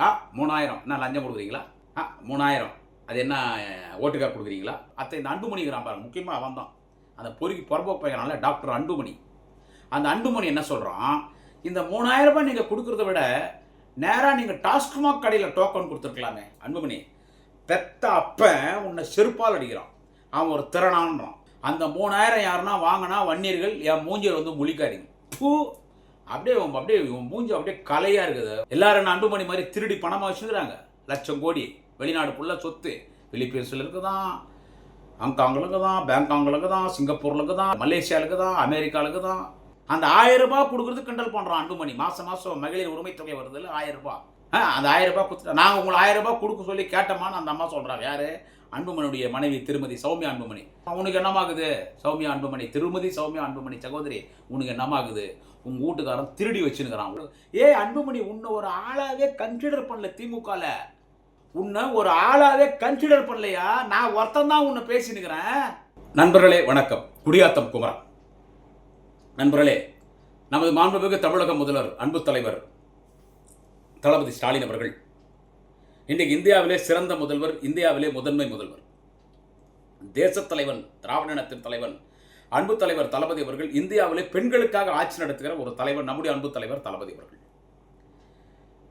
ஆ மூணாயிரம். என்ன லஞ்சம் கொடுக்குறீங்களா? ஆ மூணாயிரம். அது என்ன ஓட்டுக்கா கொடுக்குறீங்களா? அத்தை இந்த அன்புமணிங்கிறான் பாருங்க. முக்கியமாக அவன் தான். அந்த பொறுக்கி புறம்போக்கு பையனால டாக்டர் அன்புமணி. அந்த அன்புமணி என்ன சொல்கிறான் இந்த மூணாயிரம் ரூபாய் நீங்கள் கொடுக்குறத விட நேராக நீங்கள் டாஸ்மாக் கடையில் டோக்கன் கொடுத்துருக்கலாமே அன்புமணி. பெத்த அப்ப உன்னை செருப்பால் அடிக்கிறான். அவன் ஒரு திறனான்றான். அந்த மூணாயிரம் யாருன்னா வாங்கினா வன்னியர்கள் என் மூஞ்சியில் வந்து முழிக்காதீங்க. பூ அப்படியே அப்படியே மூஞ்சி அப்படியே கலையாக இருக்குது. எல்லாரும் நான் அன்புமணி மாதிரி திருடி பணமாக வச்சுக்கிறாங்க லட்சம் கோடி. வெளிநாடு ஃபுல்லாக சொத்து. பிலிப்பீன்ஸில் இருக்குதான் ஹாங்காங்களுக்கு தான் பேங்காங்கிலுக்கு தான் சிங்கப்பூர்லுக்கு தான் மலேசியாவுக்கு தான் அமெரிக்காவுக்கு தான் அந்த ஆயிரம் ரூபாய் கொடுக்குறது கிண்டல் பண்ணுறான் அன்புமணி. மாதம் மாதம் மகளிர் உரிமை தொகை வருது இல்லை ஆயிரம் ரூபாய். ஆ அந்த ஆயிரம் ரூபாய் கொடுத்துட்டா நாங்கள் உங்களை ஆயிரம் ரூபாய் கொடுக்க சொல்லி கேட்டோமான்னு அந்த அம்மா சொல்கிறாங்க யார்? அன்புமணியுடைய மனைவி திருமதி சௌமியா அன்புமணி. உனக்கு என்னமாகுது? சௌமியா அன்புமணி திருமதி சௌமியா அன்புமணி சகோதரி உனக்கு என்னமாகுது? உங்க வீட்டுக்காரன் திருடி வச்சுருக்கிறான். ஏ அன்புமணி உன்னை ஒரு ஆளாவே கன்சிடர் பண்ணல திமுகல. உன்னை ஒரு ஆளாவே கன்சிடர் பண்ணலையா? நான் ஒருத்தன் தான் உன்னை பேசினுக்கிறேன். நண்பர்களே வணக்கம். குடியாத்தம் குமரன். நண்பர்களே நமது மாண்புமிகு தமிழக முதல்வர் அன்பு தலைவர் தளபதி ஸ்டாலின் அவர்கள். இன்றைக்கு இந்தியாவிலே சிறந்த முதல்வர் இந்தியாவிலே முதன்மை முதல்வர். தேசத் தலைவன் திராவிட இனத்தின் தலைவன் அன்பு தலைவர் தளபதி அவர்கள் இந்தியாவிலே பெண்களுக்காக ஆட்சி நடத்துகிற ஒரு தலைவர் நம்முடைய அன்பு தலைவர் தளபதி அவர்கள்.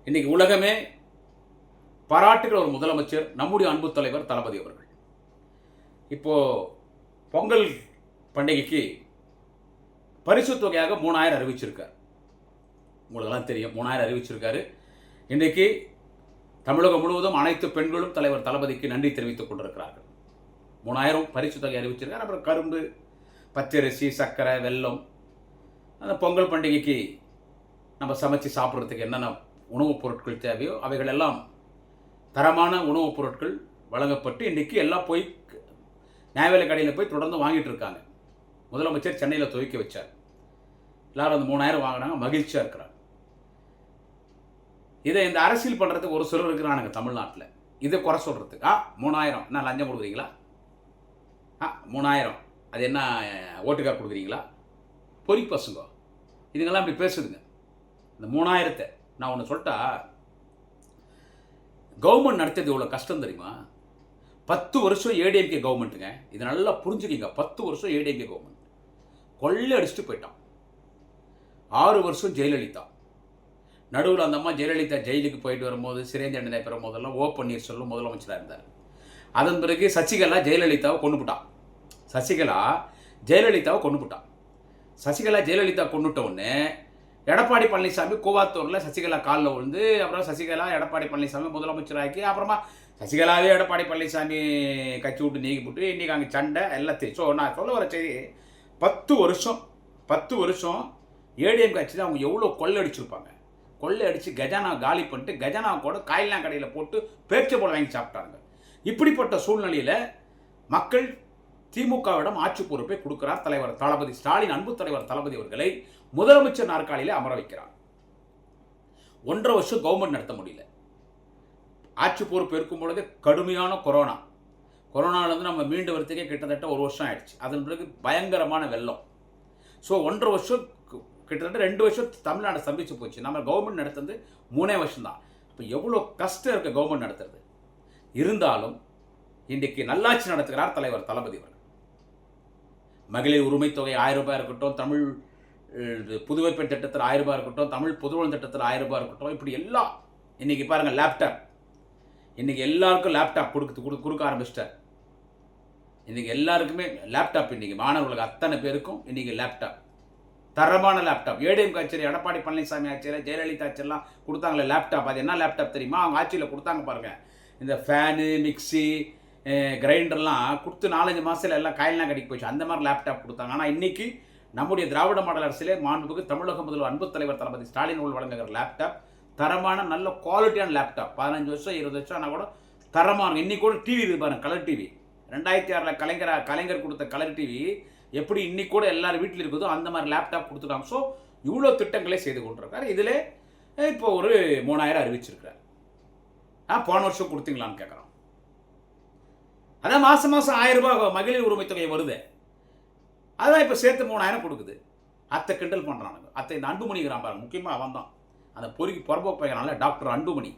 இன்னைக்கு உலகமே பாராட்டுகிற ஒரு முதலமைச்சர் நம்முடைய அன்பு தலைவர் தளபதி அவர்கள். இப்போ பொங்கல் பண்டிகைக்கு பரிசு தொகையாக மூணாயிரம் அறிவிச்சிருக்கார். உங்களுக்கெல்லாம் தெரியும் மூணாயிரம் அறிவிச்சிருக்காரு. இன்றைக்கு தமிழகம் முழுவதும் அனைத்து பெண்களும் தலைவர் தளபதிக்கு நன்றி தெரிவித்துக் கொண்டிருக்கிறார்கள். மூணாயிரம் பரிசு தொகை அறிவிச்சிருக்கார். அப்புறம் கரும்பு பச்சரிசி சர்க்கரை வெல்லம். அந்த பொங்கல் பண்டிகைக்கு நம்ம சமைச்சு சாப்பிட்றதுக்கு என்னென்ன உணவுப் பொருட்கள் தேவையோ அவைகள் எல்லாம் தரமான உணவுப் பொருட்கள் வழங்கப்பட்டு இன்றைக்கி எல்லாம் போய் நியாயவிலை கடையில் போய் தொடர்ந்து வாங்கிட்டு இருக்காங்க. முதலமைச்சர் சென்னையில் துவக்கி வச்சார். எல்லாரும் அந்த மூணாயிரம் வாங்கினாங்க மகிழ்ச்சியாக இருக்கிறாங்க. இதை இந்த அரசியல் பண்ணுறதுக்கு ஒரு சிலர் இருக்கிறானுங்க தமிழ்நாட்டில். இதை குறை சொல்கிறதுக்கு ஆ மூணாயிரம். என்ன லஞ்சம் கொடுக்குறீங்களா? ஆ மூணாயிரம். அது என்ன ஓட்டுக்கா கொடுக்குறீங்களா? பொறி பசங்க. இதுங்கெல்லாம் இப்படி பேசுதுங்க. இந்த மூணாயிரத்தை நான் ஒன்று சொல்லிட்டா கவர்மெண்ட் நடத்தது இவ்வளோ கஷ்டம் தெரியுமா? பத்து வருஷம் ஏடிஎம்கே கவர்மெண்ட்டுங்க இதை நல்லா புரிஞ்சுக்கிங்க. பத்து வருஷம் ஏடிஎம்கே கவர்மெண்ட் கொள்ளை அடிச்சுட்டு போயிட்டான். ஆறு வருஷம் ஜெயலலிதா. நடுவில் அந்த அம்மா ஜெயலலிதா ஜெயிலுக்கு போயிட்டு வரும்போது சிறை தண்டனை பெறும் போதெல்லாம் ஓ பன்னீர்செல்வம் முதலமைச்சராக இருந்தார். அதன் பிறகு சசிகலா ஜெயலலிதாவை கொண்டுபிட்டான் சசிகலா ஜெயலலிதாவை கொண்டுபிட்டான் சசிகலா ஜெயலலிதா கொண்டுட்ட உடனே எடப்பாடி பழனிசாமி கூவாத்தூரில் சசிகலா காலில் விழுந்து அப்புறம் சசிகலா எடப்பாடி பழனிசாமி முதலமைச்சராக்கி அப்புறமா சசிகலாவே எடப்பாடி பழனிசாமி கட்சி விட்டு நீக்கி போட்டு இன்றைக்கி அங்கே சண்டை எல்லாத்தையும் ஸோ நான் சொல்ல வர செய்தி பத்து வருஷம் பத்து வருஷம் ஏடிஎம் கட்சியில் அவங்க எவ்வளோ கொள்ளடிச்சிருப்பாங்க கொள்ளை அடித்து கஜானா காலி பண்ணிட்டு கஜானா கூட காய்லாம் கடையில் போட்டு பேச்சு போல வாங்கி சாப்பிட்டாங்க. இப்படிப்பட்ட சூழ்நிலையில் மக்கள் திமுகவிடம் ஆட்சி பொறுப்பை கொடுக்கிறார் தலைவர் தளபதி ஸ்டாலின் அன்பு தலைவர் தளபதி அவர்களை முதலமைச்சர் நாற்காலியிலே அமர வைக்கிறார். ஒன்றரை வருஷம் கவர்மெண்ட் நடத்த முடியல. ஆட்சி பொறுப்பு இருக்கும் பொழுது கடுமையான கொரோனா. கொரோனாவிலேருந்து நம்ம மீண்டு வரத்துக்கே கிட்டத்தட்ட ஒரு வருஷம் ஆயிடுச்சு. அதன் பிறகு பயங்கரமான வெள்ளம். ஸோ ஒன்றரை வருஷம் கிட்டத்தட்ட ரெண்டு வருஷம் தமிழ்நாடு சந்திச்சு போச்சு. நம்ம கவர்மெண்ட் நடத்துறது மூணே வருஷம் தான் இப்போ எவ்வளோ கஷ்டம் இருக்குது கவர்மெண்ட் நடத்துறது. இருந்தாலும் இன்றைக்கு நல்லாட்சி நடத்துகிறார் தலைவர் தளபதி அவர்கள். மகளிர் உரிமை தொகை ஆயிரம் ரூபாய் இருக்கட்டும் தமிழ் புதுவை பெண் திட்டத்தில் ஆயிரம் ரூபாய் இருக்கட்டும் தமிழ் புதுவன் திட்டத்தில் ஆயிரம் ரூபாய் இருக்கட்டும் இப்படி எல்லாம் இன்றைக்கி பாருங்கள் லேப்டாப் இன்றைக்கி எல்லாருக்கும் லேப்டாப் கொடுத்து கொடு கொடுக்க ஆரம்பிச்சிட்டார். இன்றைக்கி எல்லாருக்குமே லேப்டாப் இன்றைக்கி மாணவர்களுக்கு அத்தனை பேருக்கும் இன்றைக்கி லேப்டாப் தரமான லேப்டாப் ஏடிஎம் ஆட்சியர் எடப்பாடி பழனிசாமி ஆட்சியர் ஜெயலலிதா ஆச்சரியெல்லாம் கொடுத்தாங்களே லேப்டாப் அது என்ன லேப்டாப் தெரியுமா? அவங்க ஆட்சியில் கொடுத்தாங்க பாருங்கள் இந்த ஃபேனு மிக்ஸி கிரைண்டர்லாம் கொடுத்து நாலஞ்சு மாதத்தில் எல்லாம் காயெல்லாம் கடிக்க போச்சு அந்த மாதிரி லேப்டாப் கொடுத்தாங்க. ஆனால் இன்றைக்கி நம்முடைய திராவிட மாடல் அரசிலே மாண்புக்கு தமிழக முதல்வர் அன்பு தலைவர் தளபதி ஸ்டாலின் அவர்கள் வழங்குகிற லேப்டாப் தரமான நல்ல குவாலிட்டியான லேப்டாப் பதினஞ்சு வருஷம் இருபது வருஷம் ஆனால் கூட தரமான இன்றைக்கி கூட டிவி இது பாருங்க கலர் டிவி ரெண்டாயிரத்தி ஆறில் கலைஞர் கலைஞர் கொடுத்த கலர் டிவி எப்படி இன்றைக்கி கூட எல்லார் வீட்டில் இருக்குதோ அந்த மாதிரி லேப்டாப் கொடுத்துட்டாங்க. ஸோ இவ்வளோ திட்டங்களே செய்து கொண்டிருக்காரு. இதில் இப்போ ஒரு மூணாயிரம் அறிவிச்சிருக்கிறார். ஆ போன வருஷம் கொடுத்தீங்களான்னு கேட்குறோம் அதான் மாதம் மாதம் ஆயிரம் ரூபாய் மகளிர் உரிமை தொகை வருது. அதான் இப்போ சேர்த்து மூணாயிரம் கொடுக்குது. அத்தை கிண்டல் பண்ணுறானுங்க அத்தை இந்த அன்புமணிங்கிறான் பாருங்க. முக்கியமாக அவன் தான். அந்த பொறுக்கி புறம்போக்கு பையனால டாக்டர் அன்புமணி.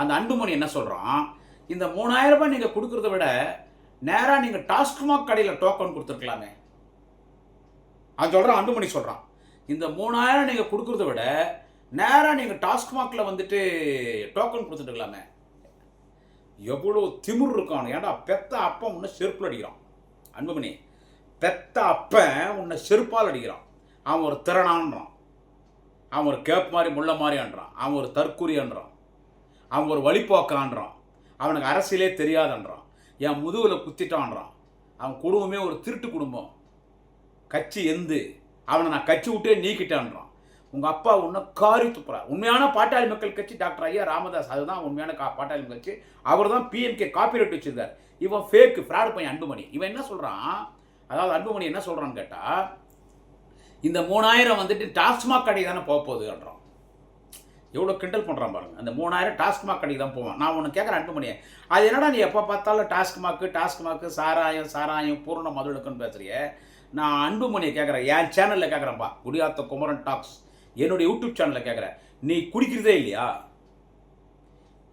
அந்த அன்புமணி என்ன சொல்கிறான் இந்த மூணாயிரம் ரூபாய் நீங்கள் கொடுக்குறத விட நேராக நீங்கள் டாஸ்மாக் கடையில் டோக்கன் கொடுத்துருக்கலாமே. அது சொல்கிறான் அன்புமணி சொல்கிறான் இந்த மூணாயிரம் நீங்கள் கொடுக்குறத விட நேராக நீங்கள் டாஸ்மாகில் வந்துட்டு டோக்கன் கொடுத்துட்டுக்கலாமே எவ்வளோ திமிர் இருக்கான். ஏன்டா பெத்த அப்பன் உன்னை செருப்பில் அடிக்கிறான். அன்புமணி பெத்த அப்பன் உன்னை செருப்பால் அடிக்கிறான். அவன் ஒரு திறனான்றான். அவன் ஒரு கேப் மாதிரி முள்ள மாதிரின்றான் அவன் ஒரு தற்குறின்றான் அவன் ஒரு வழிபோக்கான்றான் அவனுக்கு அரசியலே தெரியாதன்றான் என் முதுகில் குத்திட்டான்றான் அவன் குடும்பமே ஒரு திருட்டு குடும்பம். கட்சி எந்து. அவனை நான் கட்சி விட்டே நீக்கிட்டான்றான் உங்கள் அப்பா உன்னை காரி துப்புறார். உண்மையான பாட்டாளி மக்கள் கட்சி டாக்டர் ஐயா ராமதாஸ் அதுதான் உண்மையான கா பாட்டாளி கட்சி. அவர் தான் பிஎம்கே காப்பிரைட் வச்சிருந்தார். இவன் ஃபேக்கு ஃப்ராடு பையன் அன்புமணி. இவன் என்ன சொல்கிறான் அதாவது அன்புமணி என்ன சொல்கிறான்னு கேட்டால் இந்த மூணாயிரம் வந்துட்டு டாஸ்மாக் கடை தானே போக போகுதுன்றான். எவ்வளோ கிண்டல் பண்ணுறான் பாருங்க. அந்த மூணாயிரம் டாஸ்மாக் கடைக்கு தான் போவான். நான் ஒன்று கேட்குறேன் அன்புமணியே. அது என்னடா நீ எப்போ பார்த்தாலும் டாஸ்மாக்கு டாஸ்மாக்கு சாராயம் சாராயம் பூர்ண மதுளுக்குன்னு பேசுகிறிய நான் அன்புமணியை கேட்குறேன் என் சேனலில் கேட்குறேன்ப்பா குடியாத்த குமரன் டாக்ஸ் என்னுடைய யூடியூப் சேனலில் கேட்குறேன் நீ குடிக்கிறதே இல்லையா?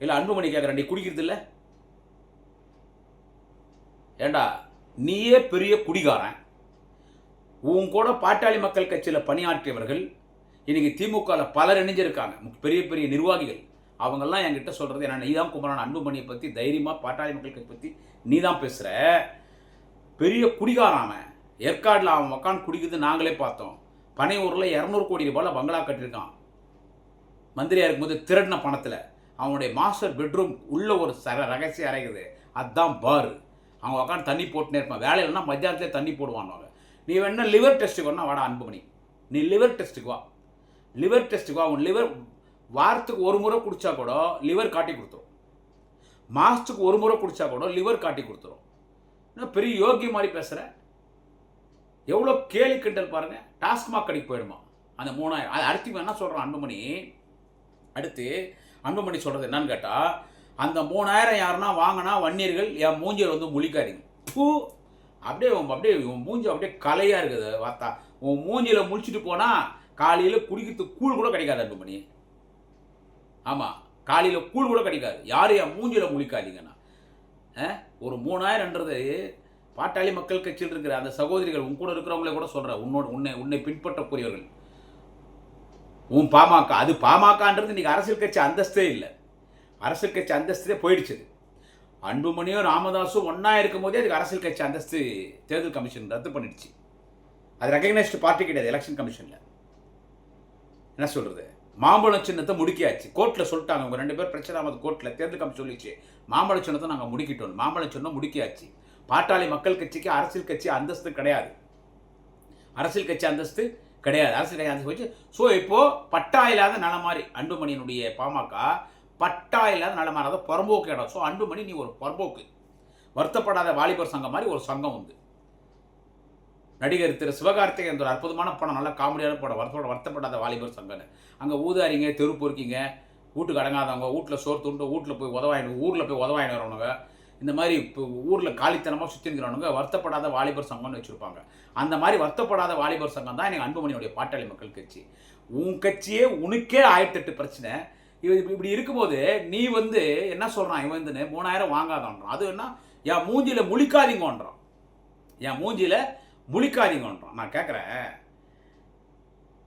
இல்லை அன்புமணி கேட்குறேன் நீ குடிக்கிறது இல்லை? ஏண்டா நீயே பெரிய குடிகாரன். உன் கூட பாட்டாளி மக்கள் கட்சியில் பணியாற்றியவர்கள் இன்னைக்கு திமுகவில் பலர் இணைஞ்சிருக்காங்க. பெரிய பெரிய நிர்வாகிகள். அவங்கெல்லாம் என்கிட்ட சொல்கிறது என்ன நீ தான் குமரன் அன்புமணியை பற்றி தைரியமாக பாட்டாளி மக்கள் கட்சி பற்றி நீ தான் பேசுகிற பெரிய குடிகாரன் அவன். ஏற்காடில் அவன் உக்கான் குடிக்கிறது நாங்களே பார்த்தோம். பனையூரில் இரநூறு கோடி ரூபாயில் பங்களா கட்டியிருக்கான். மந்திரியா இருக்கும்போது திருடின பணத்தில். அவனுடைய மாஸ்டர் பெட்ரூம் உள்ள ஒரு சர ரகசியம் அறைக்குது அதுதான் பார் அவங்க உட்காந்து தண்ணி போட்டுனே இருப்பான். வேலை இல்லைன்னா தண்ணி போடுவான் அவங்க நீ வேணா லிவர் டெஸ்ட்டுக்கு வேணா வாடா அன்புமணி. நீ லிவர் டெஸ்ட்டுக்கு வா. லிவர் டெஸ்ட்டுக்கு வா. உன் லிவர் வாரத்துக்கு ஒரு முறை குடிச்சா கூட லிவர் காட்டி கொடுத்துரும். மாதத்துக்கு ஒரு முறை குடித்தா கூட லிவர் காட்டி கொடுத்துரும். இன்னும் பெரிய யோகி மாதிரி பேசுகிற எவ்வளோ கேலி கிண்டல் பாருங்கள் டாஸ்மாக் கடைக்கு போயிடுமா. அந்த மூணாயிரம். அது அடுத்து என்ன சொல்கிறான் அன்புமணி? அடுத்து அன்புமணி சொல்கிறது என்னன்னு கேட்டால் அந்த மூணாயிரம் யாருன்னா வாங்கினா வன்னியர்கள் என் மூஞ்சியர் வந்து முழிக்காதீங்க. பூ அப்படியே அப்படியே உன் மூஞ்சி அப்படியே கலையாக இருக்குது வார்த்தா உன் மூஞ்சியில் முழிச்சிட்டு போனால் காலையில் குடிக்கிறதுக்கு கூழ் கூட கிடைக்காது அன்புமணி. ஆமாம் காலையில் கூழ் கூட கிடைக்காது. யாரும் என் மூஞ்சியில் முழிக்காதீங்கண்ணா. ஒரு மூணாயிரம்ன்றது பாட்டாளி மக்கள் கட்சியில் இருக்கிற அந்த சகோதரிகள் உன் கூட இருக்கிறவங்களே கூட சொல்கிறேன் உன்னோட உன்னை உன்னை பின்பற்றக்கூடியவர்கள். உன் பாமக அது பாமகன்றது இன்றைக்கி அரசியல் கட்சி அந்தஸ்தே இல்லை. அரசியல் கட்சி அந்தஸ்தே போயிடுச்சு. அன்புமணியும் ராமதாஸும் ஒன்றா இருக்கும் போதே அதுக்கு அரசியல் கட்சி அந்தஸ்து தேர்தல் கமிஷன் ரத்து பண்ணிடுச்சு. அது ரெக்கக்னைஸ்டு பார்ட்டி கிடையாது எலெக்ஷன் கமிஷனில் என்ன சொல்கிறது மாம்பழம் சின்னத்தை முடுக்கியாச்சு. கோர்ட்டில் சொல்லிட்டாங்க உங்கள் ரெண்டு பேர் பிரச்சனை ஆகாது கோர்ட்டில் தேர்தல் கமிஷன் சொல்லிச்சு மாம்பழ சின்னத்தை நாங்கள் முடிக்கிட்டோம். மாம்பழ சின்னம் முடுக்கியாச்சு. பாட்டாளி மக்கள் கட்சிக்கு அரசியல் கட்சி அந்தஸ்து கிடையாது. அரசியல் கட்சி அந்தஸ்து கிடையாது. அரசியல் கட்சி அந்தஸ்து வச்சு ஸோ இப்போது பட்டா இல்லாத நல மாதிரி அன்புமணியினுடைய பாமக பட்டா இல்லாத நல மாதிரி அதாவது புறம்போக்கு இடம். ஸோ அன்புமணி நீ ஒரு புறம்போக்கு. வருத்தப்படாத வாலிபர் சங்கம் மாதிரி ஒரு சங்கம் உண்டு. நடிகர் திரு சிவகார்த்திகேயன் ஒரு அற்புதமான படம் நல்ல காமெடியான படம். வருத்தப்பட வருத்தப்படாத வாலிபர் சங்கம்னு. அங்கே ஊதாரிங்க தெரு பொறுக்கிங்க வீட்டுக்கு அடங்காதவங்க வீட்டில் சோறு துண்டு வீட்டில் போய் உதவாயினு ஊரில் போய் உதவாயின்னு வரவங்க இந்த மாதிரி இப்போ ஊரில் காலித்தனமாக சுற்றிங்கிறவனுங்க வருத்தப்படாத வாலிபர் சங்கம்னு வச்சுருப்பாங்க. அந்த மாதிரி வருத்தப்படாத வாலிபர் சங்கம் தான் எனக்கு அன்புமணியுடைய பாட்டாளி மக்கள் கட்சி. உன் கட்சியே உனக்கே ஆயிரத்தெட்டு பிரச்சனை. இது இப்படி- இருக்கும்போது நீ வந்து என்ன சொல்கிறான் இவன் வந்துன்னு மூணாயிரம் வாங்காதான்றான். அது என்ன? என் மூஞ்சியில் முழிக்காதீங்கன்றான். என் மூஞ்சியில் முழிக்காதீங்கன்றான். நான் கேட்குறேன்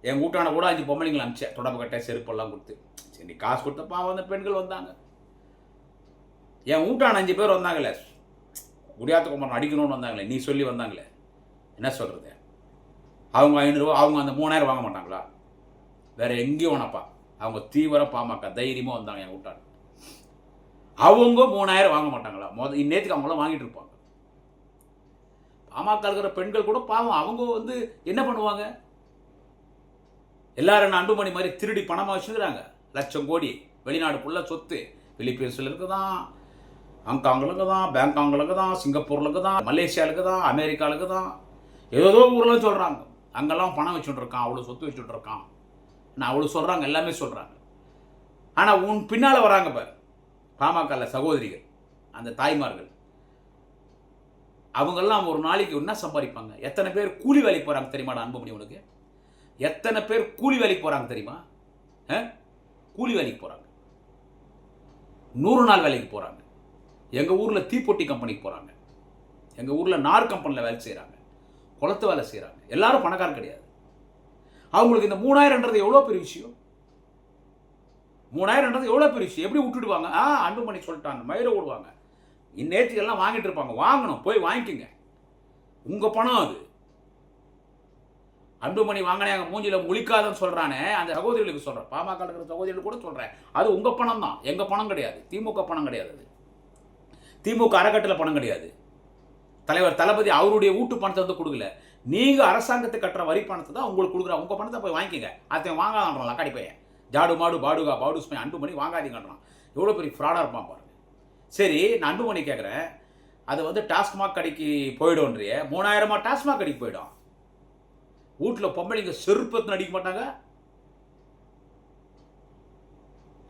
என் கூட்டான கூட அஞ்சு பொம்பளைங்களை அனுப்பிச்சேன் தொடப்பு கட்டை செருப்பெல்லாம் கொடுத்து. சரி காசு கொடுத்த வந்த பெண்கள் வந்தாங்க. என் வீட்டான அஞ்சு பேர் வந்தாங்களே. குடியாத்த குமரன் அடிக்கணும்னு வந்தாங்களே. நீ சொல்லி வந்தாங்களே. என்ன சொல்கிறது அவங்க ஐநூறுரூவா அவங்க அந்த மூணாயிரம் வாங்க மாட்டாங்களா? வேற எங்கேயும் வேணாப்பா அவங்க தீவிர பாமக தைரியமாக வந்தாங்க என் வீட்டான் அவங்க மூணாயிரம் வாங்க மாட்டாங்களா? மொதல் இந்நேரத்துக்கு அவங்களாம் வாங்கிட்டு இருப்பாங்க. பாமக இருக்கிற பெண்கள் கூட பாவம் அவங்க வந்து என்ன பண்ணுவாங்க? எல்லாரும் நான் அன்புமணி மாதிரி திருடி பணமாக வச்சுக்கிறாங்க லட்சம் கோடி. வெளிநாடு ஃபுல்லாக சொத்து. பிலிப்பீன்ஸில் இருக்குதான். ஹாங்காங்கில் தான் பேங்காங்கில் தான் சிங்கப்பூரில் தான் மலேசியாவுக்கு தான் அமெரிக்காவுக்கு தான் ஏதோ ஊரில் சொல்கிறாங்க அங்கெல்லாம் பணம் வச்சுட்டு இருக்கான் அவ்வளோ சொத்து வச்சுட்டுருக்கான். நான் அவ்வளோ சொல்கிறாங்க எல்லாமே சொல்கிறாங்க ஆனால் உன் பின்னால் வராங்க பார் பாமகல சகோதரிகள் அந்த தாய்மார்கள். அவங்கெல்லாம் ஒரு நாளைக்கு என்ன சம்பாதிப்பாங்க? எத்தனை பேர் கூலி வேலைக்கு போகிறாங்க தெரியுமாடா அன்புமணி உனக்கு? எத்தனை பேர் கூலி வேலைக்கு போகிறாங்க தெரியுமா? கூலி வேலைக்கு போகிறாங்க நூறு நாள் வேலைக்கு போகிறாங்க எங்கள் ஊரில் தீப்பொட்டி கம்பெனிக்கு போகிறாங்க எங்கள் ஊரில் நார் கம்பெனியில் வேலை செய்கிறாங்க குளத்து வேலை செய்கிறாங்க எல்லாரும் பணக்காரன் கிடையாது. அவங்களுக்கு இந்த மூணாயிரம்ன்றது எவ்வளோ பெரிய விஷயம்? மூணாயிரம்ன்றது எவ்வளோ பெரிய விஷயம்? எப்படி விட்டுடுவாங்க? ஆ அன்புமணி சொல்லிட்டாங்க. மயிரை விடுவாங்க இந்நேற்றுக்கு எல்லாம் வாங்கிட்டு இருப்பாங்க. வாங்கணும். போய் வாங்கிக்கோங்க. உங்கள் பணம் அது. அன்புமணி வாங்கினே அங்கே மூஞ்சில முழிக்காதன்னு சொல்கிறானே அந்த சகோதரிகளுக்கு சொல்கிறேன் பாமக இருக்கிற சகோதரிகளுக்கு கூட சொல்கிறேன் அது உங்கள் பணம் தான் எங்கள் பணம் கிடையாது. திமுக பணம் கிடையாது அது. திமுக அறக்கட்டில் பணம் கிடையாது. தலைவர் தளபதி அவருடைய வீட்டு பணத்தை வந்து கொடுக்கல. நீங்கள் அரசாங்கத்துக்கு கட்டுற வரி பணத்தை தான் உங்களுக்கு கொடுக்குற. உங்கள் பணத்தை போய் வாங்கிக்கங்க. அதை வாங்காதான் லக்காடி பையன். ஜாடு மாடு பாடுகா பாடு சுமை அன்புமணி வாங்காதீங்கன்றான். எவ்வளோ பெரிய ஃப்ராடாக இருப்பான் பாருங்க. சரி நான் அன்புமணி கேட்குறேன் அது வந்து டாஸ்மாக் கடைக்கு போயிடும்ன்றிய. மூணாயிரமா டாஸ்மாக் கடைக்கு போயிடும். வீட்டில் பொம்பளைங்க செருப்பத்து அடிக்க மாட்டாங்க.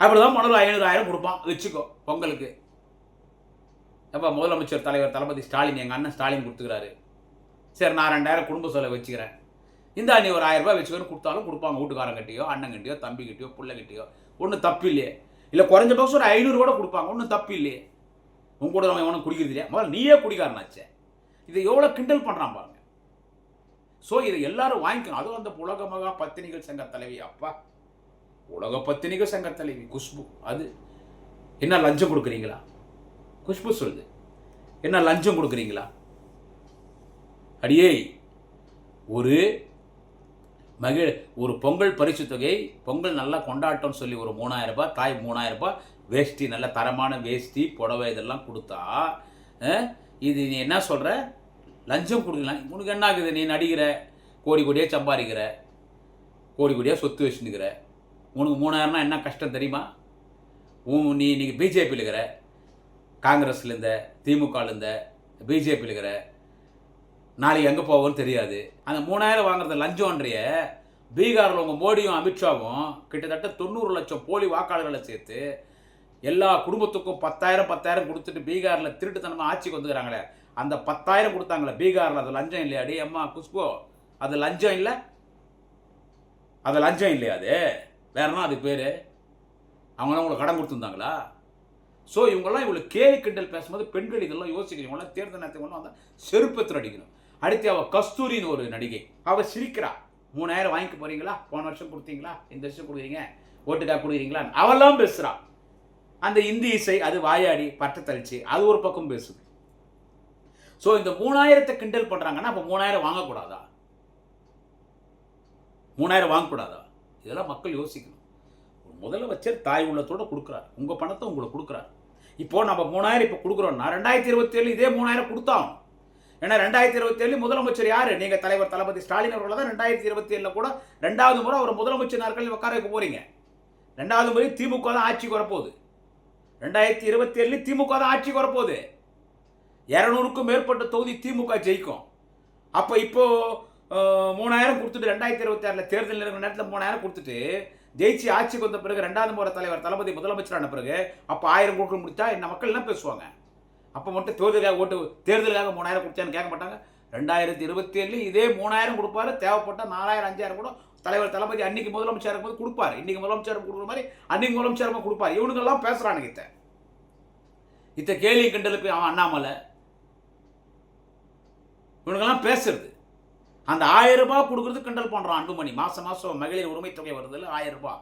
அப்படிதான் மணல் ஐநூறு ஆயிரம் கொடுப்பான். வச்சுக்கோ பொங்கலுக்கு. எப்போ முதலமைச்சர் தலைவர் தளபதி ஸ்டாலின் எங்கள் அண்ணன் ஸ்டாலின் கொடுத்துக்கிறாரு. சரி நான் ரெண்டாயிரம் குடும்ப செலவு வச்சுக்கிறேன். இந்த நீ ஒரு ஆயிரம் ரூபாய் வச்சுக்கணும் கொடுத்தாலும் கொடுப்பாங்க. வீட்டுக்காரங்கிட்டயோ அண்ணங்கிட்டயோ தம்பிக்கிட்டயோ பிள்ளைகிட்டயோ ஒன்றும் தப்பு இல்லையே. இல்லை குறைஞ்சபட்சம் ஒரு ஐநூறு கூட கொடுப்பாங்க. ஒன்றும் தப்பு இல்லையே. உங்க கூட நம்ம எவனும் குடிக்கிறது இல்லையா? முதல்ல நீயே குடிக்காரனாச்சே இதை எவ்வளோ கிண்டல் பண்ணுறான் பாருங்க. ஸோ இதை எல்லாரும் வாங்கிக்கணும். அதுவும் அந்த உலக மகா பத்தினிகள் சங்க தலைவி. அப்பா. உலக பத்தினிகள் சங்க தலைவி. குஷ்பு. அது. என்ன லஞ்சம் கொடுக்குறீங்களா? குஷ்பு சொல்லுது என்ன லஞ்சம் கொடுக்குறீங்களா? அடியே ஒரு மகிழ் ஒரு பொங்கல் பரிசு தொகை பொங்கல் நல்லா கொண்டாட்டம்னு சொல்லி ஒரு மூணாயிரம் ரூபாய் தாய் மூணாயிரம் ரூபாய் வேஷ்டி நல்ல தரமான வேஷ்டி புடவை இதெல்லாம் கொடுத்தா இது நீ என்ன சொல்கிற லஞ்சம் கொடுக்கலாம் உனக்கு என்ன ஆகுது? நீ நடிக்கிற கோடி கோடியாக சம்பாதிக்கிற கோடி கோடியாக சொத்து வச்சுருக்கிற உனக்கு மூணாயிரம்னா என்ன கஷ்டம் தெரியுமா? உன் நீ நீங்கள் பிஜேபியில் இருக்கிற காங்கிரஸ்ல இருந்த திமுகவில் இருந்த பிஜேபியில் இருக்கிற நாளைக்கு எங்கே போவோன்னு தெரியாது. அந்த மூணாயிரம் வாங்குறத லஞ்சம்ன்றிய பீகாரில் உங்கள் மோடியும் அமித்ஷாவும் கிட்டத்தட்ட தொண்ணூறு லட்சம் போலி வாக்காளர்களை சேர்த்து எல்லா குடும்பத்துக்கும் பத்தாயிரம் பத்தாயிரம் கொடுத்துட்டு பீகாரில் திருட்டுத்தனமாக ஆட்சிக்கு வந்துக்கிறாங்களே அந்த பத்தாயிரம் கொடுத்தாங்களே பீகாரில் அது லஞ்சம் இல்லையாடி அம்மா குஷ்போ அது லஞ்சம் இல்லை? அது லஞ்சம் இல்லையா அது? வேறனா அது பேர்? அவங்களாம் உங்களுக்கு கடன் கொடுத்துருந்தாங்களா? ஸோ இவங்கெல்லாம் இவ்வளோ கேலி கிண்டல் பேசும்போது பெண்கள் இதெல்லாம் யோசிக்கணும். இவங்களாம் தேர்தல் நேரத்துக்கு வந்தால் செருப்பத்தில் அடிக்கணும். அடுத்து அவள் கஸ்தூரின்னு ஒரு நடிகை. அவள் சிரிக்கிறா. மூணாயிரம் வாங்கிக்க போகிறீங்களா போன வருஷம் கொடுத்தீங்களா? இந்த வருஷம் கொடுக்குறீங்க. ஓட்டுக்காக கொடுக்குறீங்களா அவெல்லாம் பேசுறா. அந்த இந்தி இசை அது வாயாடி பட்டத்தளிச்சு அது ஒரு பக்கம் பேசுது. ஸோ இந்த மூணாயிரத்தை கிண்டல் பண்ணுறாங்கன்னா அப்போ மூணாயிரம் வாங்கக்கூடாதா? மூணாயிரம் வாங்கக்கூடாதா? இதெல்லாம் மக்கள் யோசிக்கணும். முதல்ல முதலமைச்சர் தாய் உள்ளத்தோட கொடுக்குறாரு. உங்கள் பணத்தை உங்களுக்கு கொடுக்குறாரு. இப்போ நம்ம மூணாயிரம் இப்போ கொடுக்குறோம்னா ரெண்டாயிரத்தி இருபத்தி ஏழு இதே மூணாயிரம் கொடுத்தோம். ஏன்னா ரெண்டாயிரத்தி இருபத்தி ஏழு முதலமைச்சர் யாரு? நீங்க தலைவர் தளபதி ஸ்டாலின் அவர்களை தான் ரெண்டாயிரத்தி இருபத்தி ஏழுல கூட ரெண்டாவது முறை அவர் முதலமைச்சர் நாட்களில் உட்கார வைக்க போறீங்க. ரெண்டாவது முறை திமுக தான் ஆட்சிக்கு வரப்போகுது. ரெண்டாயிரத்தி இருபத்தி ஏழு திமுக தான் ஆட்சிக்கு வரப்போகுது. இரநூறுக்கும் மேற்பட்ட தொகுதி திமுக ஜெயிக்கும். அப்போ இப்போ மூணாயிரம் கொடுத்துட்டு ரெண்டாயிரத்தி இருபத்தி ஆறில் தேர்தல் இருக்கிற நேரத்தில் மூணாயிரம் கொடுத்துட்டு ஜெயிச்சு ஆட்சிக்கு வந்த பிறகு ரெண்டாவது முறை தலைவர் தளபதி முதலமைச்சரான பிறகு அப்போ ஆயிரம் கோடி முடிச்சா இந்த மக்கள் என்ன பேசுவாங்க? அப்போ மட்டும் தேர்தலுக்காக ஓட்டு தேர்தலுக்காக மூணாயிரம் கொடுத்தான்னு கேட்க மாட்டாங்க. ரெண்டாயிரத்தி இருபத்தி ஏழு இதே மூணாயிரம் கொடுப்பாரு. தேவைப்பட்ட நாலாயிரம் அஞ்சாயிரம் கூட தலைவர் தளபதி அன்னைக்கு முதலமைச்சர் இருக்கும்போது கொடுப்பாரு. இன்னைக்கு முதலமைச்சர் கொடுக்குற மாதிரி அன்னைக்கு முதலமைச்சர் கொடுப்பாரு. இவனுங்கெல்லாம் பேசுறானுங்க இத்த. இத்த கேலி கிண்டலுக்கு அவன் அண்ணாமலை. இவனுங்கெல்லாம் பேசுறது. அந்த ஆயிரம் ரூபாய் கொடுக்குறது கிண்டல் பண்ணுறான் அன்புமணி. மாதம் மாதம் மகளிர் உரிமை தொகை வருதுல்ல ஆயிரம் ரூபாய்.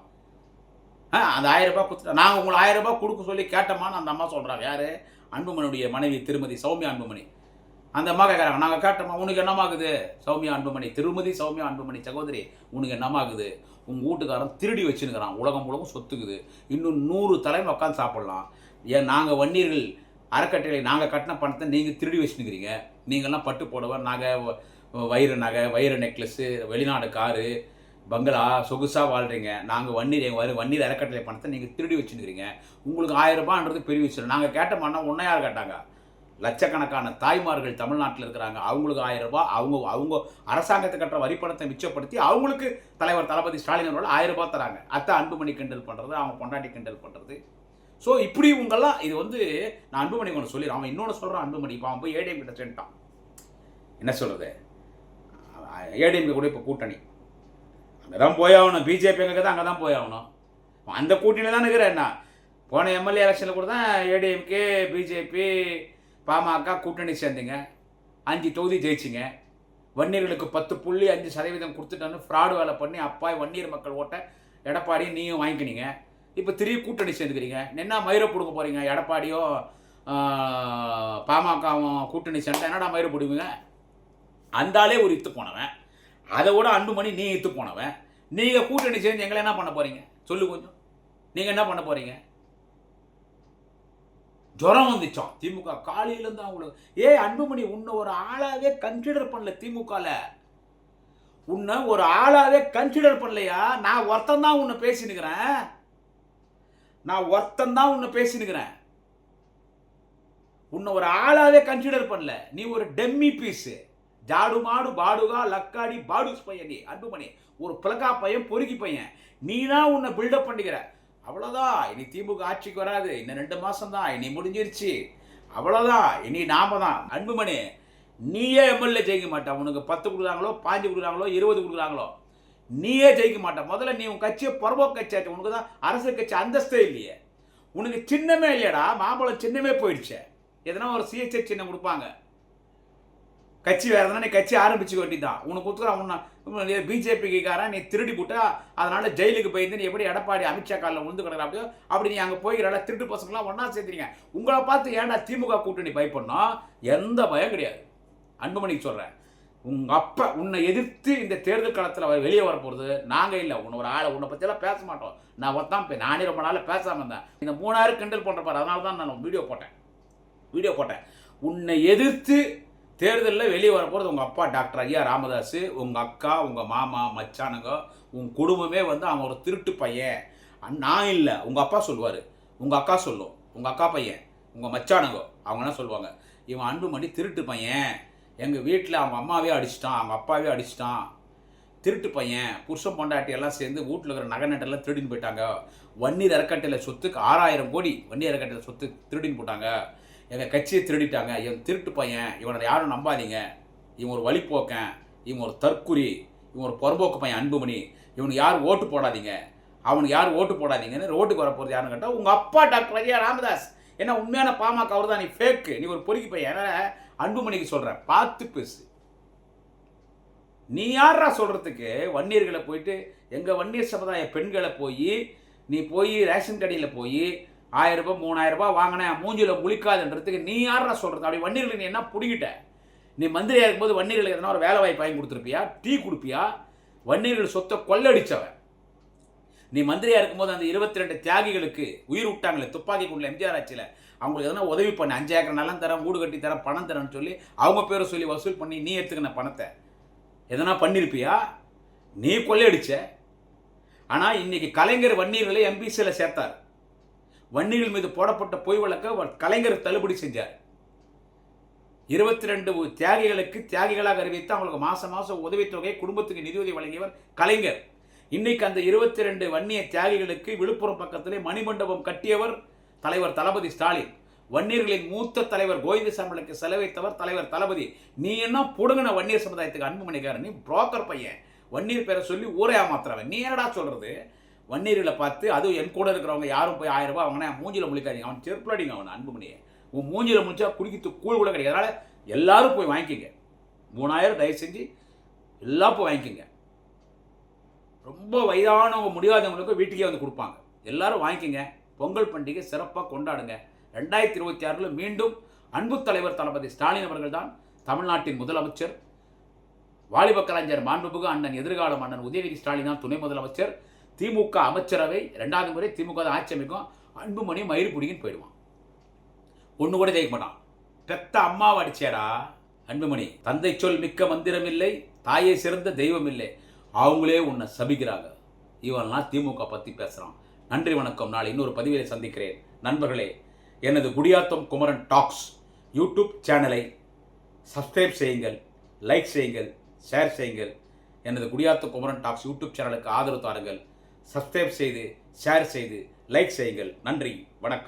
அந்த ஆயிரம் ரூபாய் கொடுத்துட்டா நாங்கள் உங்களை ஆயிரம் ரூபாய் கொடுக்க சொல்லி கேட்டோமான்னு அந்த அம்மா சொல்கிறாங்க யார்? அன்புமணியுடைய மனைவி திருமதி சௌமியா அன்புமணி. அந்த அம்மா கேட்குறாங்க நாங்கள் கேட்டோமா உனக்கு என்னமாகுது? சௌமியா அன்புமணி திருமதி சௌமியா அன்புமணி சகோதரி உனக்கு என்னமாகுது? உங்கள் வீட்டுக்காரன் திருடி வச்சுருக்கிறான் உலகம் உலகம் சொத்துக்குது. இன்னும் நூறு தலைமை உட்காந்து சாப்பிட்லாம். ஏன் நாங்கள் வன்னியர்கள் அறக்கட்டளை நாங்கள் கட்டின பணத்தை நீங்கள் திருடி வச்சுருக்கிறீங்க நீங்கள்லாம் பட்டு போடுவோம் நாங்கள் வைர நகை வைர நெக்லஸ்ஸு வெளிநாடு காரு பங்களா சொகுசாக வாழ்கிறீங்க நாங்கள் வன்னீர் எங்கள் வரு வன்னீர் அறக்கட்டளை பணத்தை நீங்கள் திருடி வச்சுருக்கிறீங்க. உங்களுக்கு ஆயிரம் ரூபான்றது பெரிய விஷயம். நாங்கள் கேட்ட பணம் ஒன்றை யார் கேட்டாங்க? லட்சக்கணக்கான தாய்மார்கள் தமிழ்நாட்டில் இருக்கிறாங்க. அவங்களுக்கு ஆயிரம் ரூபாய் அவங்க அவங்க அரசாங்கத்தை கட்டுற வரி பணத்தை மிச்சப்படுத்தி அவங்களுக்கு தலைவர் தளபதி ஸ்டாலின் அவர்கள் ஆயிரம் ரூபாய் தராங்க. அத்தை அன்புமணி கிண்டல் பண்ணுறது அவங்க பொண்டாட்டி கிண்டல் பண்ணுறது ஸோ இப்படி இவங்கெல்லாம் இது வந்து நான் அன்புமணி ஒன்று சொல்லிடுறேன். அவன் இன்னொன்று சொல்கிறான் அன்புமணி. இப்போ அவன் போய் ஏடிஎம் கிட்ட சென்ட்டான் என்ன சொல்கிறது ஏடிஎம்கே கூட இப்போ கூட்டணி. அங்கே தான் போய் ஆகணும் பிஜேபி எங்கே தான் அங்கே தான் போய் ஆகணும் அந்த கூட்டணியில் தான் இருக்கிறேன் என்ன போன எம்எல்ஏ எலெக்ஷனில் கூட தான் ஏடிஎம்கே பிஜேபி பாமக கூட்டணி சேர்ந்தீங்க. அஞ்சு தொகுதி ஜெயிச்சிங்க. வன்னியர்களுக்கு பத்து புள்ளி அஞ்சு சதவீதம் கொடுத்துட்டான்னு ஃப்ராடு வேலை பண்ணி அப்பாய் வன்னியர் மக்கள் ஓட்ட எடப்பாடி நீயும் வாங்கிக்கினீங்க. இப்போ திரும்பி கூட்டணி சேர்ந்துக்கிறீங்க. என்ன மயிரை பிடுங்க போகிறீங்க எடப்பாடியோ பாமகவும் கூட்டணி சேர்ந்தா என்னடா மயிரை பிடிக்குங்க அந்தாலே ஒரு இத்து போனவன். அதை விட அன்புமணி நீ இத்து போனவன். நீங்கள் கூட்டணி சேர்ந்து எங்களை என்ன பண்ண போகிறீங்க சொல்லு கொஞ்சம். நீங்கள் என்ன பண்ண போகிறீங்க ஜுரம் வந்துச்சோம் திமுக காலையிலேருந்து அவங்களுக்கு ஏ அன்புமணி உன்னை ஒரு ஆளாகவே கன்சிடர் பண்ணல திமுகவில் உன்னை ஒரு ஆளாகவே கன்சிடர் பண்ணலையா? நான் ஒருத்தன் தான் உன்னை பேசினுக்கிறேன். நான் ஒருத்தன் தான் உன்னை பேசினுக்கிறேன். உன்னை ஒரு ஆளாகவே கன்சிடர் பண்ணல. நீ ஒரு டெம்மி பீஸு. ஜாடு மாடு பாடுகா லக்காடி பாடுஸ் பையன் நீ அன்புமணி. ஒரு பிளக்கா பையன் பொறுக்கி பையன். நீ தான் உன்னை பில்டப் பண்ணிக்கிற. அவ்வளோதான் இனி திமுக ஆட்சிக்கு வராது. இன்னும் ரெண்டு மாதம் தான் இனி முடிஞ்சிருச்சு. அவ்வளோதான் இனி நாம தான் அன்புமணி நீயே எம்எல்ஏ ஜெயிக்க மாட்ட. உனக்கு பத்து கொடுக்குறாங்களோ பாஞ்சு கொடுக்குறாங்களோ இருபது கொடுக்குறாங்களோ நீயே ஜெயிக்க மாட்ட. முதல்ல நீ உன் கட்சியை புறம்போக்கு கட்சியாச்சு உனக்கு தான் அரசு கட்சி அந்தஸ்தே இல்லையே. உனக்கு சின்னமே இல்லையடா. மாம்பழம் சின்னமே போயிடுச்சு. எதனா ஒரு சிஹெச்எஸ் சின்னம் கொடுப்பாங்க. கட்சி வேறு தானே நீ கட்சி ஆரம்பிச்சு வேண்டிதான் உனக்கு கொடுத்துக்கிறான் உன்னை பிஜேபிக்கு காரன் நீ திருடி போட்டா அதனால் ஜெயிலுக்கு போயிருந்து நீ எப்படி எடப்பாடி அமித்ஷா காலில் உழுந்து கிடக்குற அப்படியோ அப்படி நீ அங்கே போய்கிறல திருட்டு பசங்களாம் ஒன்றா சேர்த்துறீங்க. உங்களை பார்த்து ஏன்டா திமுக கூட்டணி பயப்படணும்? எந்த பயம் கிடையாது. அன்புமணிக்கு சொல்கிறேன் உங்கள் அப்பா உன்னை எதிர்த்து இந்த தேர்தல் காலத்தில் வெளியே வர போகிறது நாங்கள் இல்லை. உன்னை ஒரு ஆளை உன்னை பற்றியெல்லாம் பேச மாட்டோம். நான் ஒத்தான் நானே ரொம்ப நாள் பேசாமல் இருந்தேன். இந்த மூணாயிரம் கிண்டல் பண்ணுறப்பார் அதனால தான் நான் வீடியோ போட்டேன். வீடியோ போட்டேன். உன்னை எதிர்த்து தேர்தலில் வெளியே வரப்போகிறது உங்கள் அப்பா டாக்டர் ஐயா ராமதாஸ் உங்கள் அக்கா உங்கள் மாமா மச்சானுங்க உன் குடும்பமே வந்து அவன் ஒரு திருட்டு பையன். நான் இல்லை. உங்கள் அப்பா சொல்லுவார். உங்கள் அக்கா சொல்லும். உங்கள் அக்கா பையன். உங்கள் மச்சானுங்க. அவங்க சொல்லுவாங்க? இவன் அன்புமணி திருட்டு பையன். எங்கள் வீட்டில் அவங்க அம்மாவே அடிச்சிட்டான். அவங்க அப்பாவே அடிச்சிட்டான். திருட்டு பையன். புருஷன் பொண்டாட்டி எல்லாம் சேர்ந்து வீட்டில் இருக்கிற நகை நட்டெல்லாம் திருடின்னு போயிட்டாங்க. வன்னீர் அறக்கட்டையில் சொத்துக்கு ஆறாயிரம் கோடி வன்னீர் அறக்கட்டையில் சொத்து திருடின்னு போட்டாங்க. எங்கள் கட்சியை திருடிட்டாங்க. இவன் திருட்டு பையன் இவனை யாரும் நம்பாதீங்க. இவன் ஒரு வழிப்போக்கன் இவன் ஒரு தற்குறி இவன் ஒரு புறம்போக்கு பையன் அன்புமணி. இவனுக்கு யாரும் ஓட்டு போடாதீங்க. அவனுக்கு யாரும் ஓட்டு போடாதீங்கன்னு ரோட்டுக்கு வர போகிறது யாருன்னு கேட்டால் உங்கள் அப்பா டாக்டர் ஐயா ராமதாஸ். என்ன உண்மையான பாமக அவர் தான் நீ ஃபேக்கு நீ ஒரு பொறுக்கி பையன். அன்புமணிக்கு சொல்கிறேன் பார்த்து பேசு. நீ யாரா சொல்கிறதுக்கு வன்னியர்களை போயிட்டு எங்கள் வன்னியர் சமுதாய பெண்களை போய் நீ போய் ரேஷன் கடையில் போய் ஆயிரம் ரூபாய் மூணாயிரம் ரூபாய் வாங்கினேன். மூஞ்சில முழிக்காதுன்றதுக்கு நீ யாரா சொல்கிறது அப்படி வன்னியர்களை நீ என்ன பிடிக்கிட்ட நீ மந்திரியாக இருக்கும்போது வன்னியர்களுக்கு எதனா ஒரு வேலை வாய்ப்பு வாங்கி கொடுத்துருப்பியா? டீ கொடுப்பியா? வன்னியர்கள் சொத்தை கொள்ளடிச்சவன். நீ மந்திரியாக இருக்கும்போது அந்த இருபத்தி ரெண்டு தியாகிகளுக்கு உயிர் விட்டாங்களே துப்பாக்கி கொண்டு எம்ஜிஆர் ஆட்சியில். அவங்களுக்கு எதனா உதவி பண்ண. அஞ்சு ஏக்கர் நிலம் தரேன் வீடு கட்டி தரேன் பணம் தரேன்னு சொல்லி அவங்க பேரை சொல்லி வசூல் பண்ணி நீ எடுத்துக்கின பணத்தை. எதனா பண்ணியிருப்பியா நீ கொள்ளையடிச்ச. ஆனால் இன்னைக்கு கலைஞர் வன்னியர்களை எம்பிசியில் சேர்த்தார். வன்னிகள் மீது போடப்பட்ட பொய் வழக்க கலைஞர் தள்ளுபடி செஞ்சார். இருபத்தி ரெண்டு தியாகிகளுக்கு தியாகிகளாக அறிவித்து அவங்களுக்கு மாசம் மாசம் உதவித்தொகை குடும்பத்துக்கு நிதியுதவி வழங்கியவர் கலைஞர். இன்னைக்கு அந்த இருபத்தி ரெண்டு வன்னிய தியாகிகளுக்கு விழுப்புரம் பக்கத்திலே மணிமண்டபம் கட்டியவர் தலைவர் தளபதி ஸ்டாலின். வன்னியர்களின் மூத்த தலைவர் கோவிந்தசாமிகளுக்கு செலவைத்தவர் தலைவர் தளபதி. நீ என்ன புடுங்கின வன்னியர் சமுதாயத்துக்கு அன்புமணிக்காரன் நீ புரோக்கர் பையன். வன்னியர் பேரை சொல்லி ஊரே ஏமாத்துறவன் நீ என்னடா சொல்றது? வன்னியர்களை பார்த்து அதுவும் என் கூட இருக்கிறவங்க யாரும் போய் ஆயிரம் ரூபாய் வாங்கினா மூஞ்சில முழிக்காதீங்க. அவன் செருப்புலடிங்க அவன் அன்புமணியை. உன் மூஞ்சில முடிச்சா குடிக்கிட்டு கூழ் கூட கிடையாது அதனால எல்லாரும் போய் வாங்கிக்கிங்க. மூணாயிரம் தயவு செஞ்சு எல்லாம் போய் வாங்கிக்கிங்க. ரொம்ப வயதானவங்க முடியாதவங்களுக்கு வீட்டுக்கே வந்து கொடுப்பாங்க. எல்லாரும் வாங்கிக்கிங்க. பொங்கல் பண்டிகை சிறப்பாக கொண்டாடுங்க. ரெண்டாயிரத்தி இருபத்தி ஆறில் மீண்டும் அன்பு தலைவர் தளபதி ஸ்டாலின் அவர்கள் தான் தமிழ்நாட்டின் முதலமைச்சர். வாலிப கலைஞர் மாண்புமிகு அண்ணன் எதிர்காலம் அண்ணன் உதயநிதி ஸ்டாலின் தான் துணை முதலமைச்சர். திமுக அமைச்சரவை ரெண்டாவது முறை திமுக தான் ஆட்சி அமைக்கும். அன்புமணி மயிறு போயிடுவான். ஒன்று கூட ஜெயிக்க மாட்டான். பெத்த அம்மாவை அடிச்சேடா. அன்புமணி தந்தை சொல் மிக்க மந்திரம் இல்லை தாயை சிறந்த தெய்வம் இல்லை. அவங்களே உன்னை சபிக்கிறாங்க. இவன்லாம் திமுக பற்றி பேசுகிறான் நன்றி வணக்கம். நாளை இன்னொரு பதிவிலை சந்திக்கிறேன். நண்பர்களே எனது குடியாத்தம் குமரன் டாக்ஸ் யூடியூப் சேனலை சப்ஸ்கிரைப் செய்யுங்கள் லைக் செய்யுங்கள் ஷேர் செய்யுங்கள். எனது குடியாத்த குமரன் டாக்ஸ் யூடியூப் சேனலுக்கு ஆதரவு தாருங்கள். சப்ஸ்கிரைப் செய்து ஷேர் செய்து லைக் செய்யுங்கள். நன்றி வணக்கம்.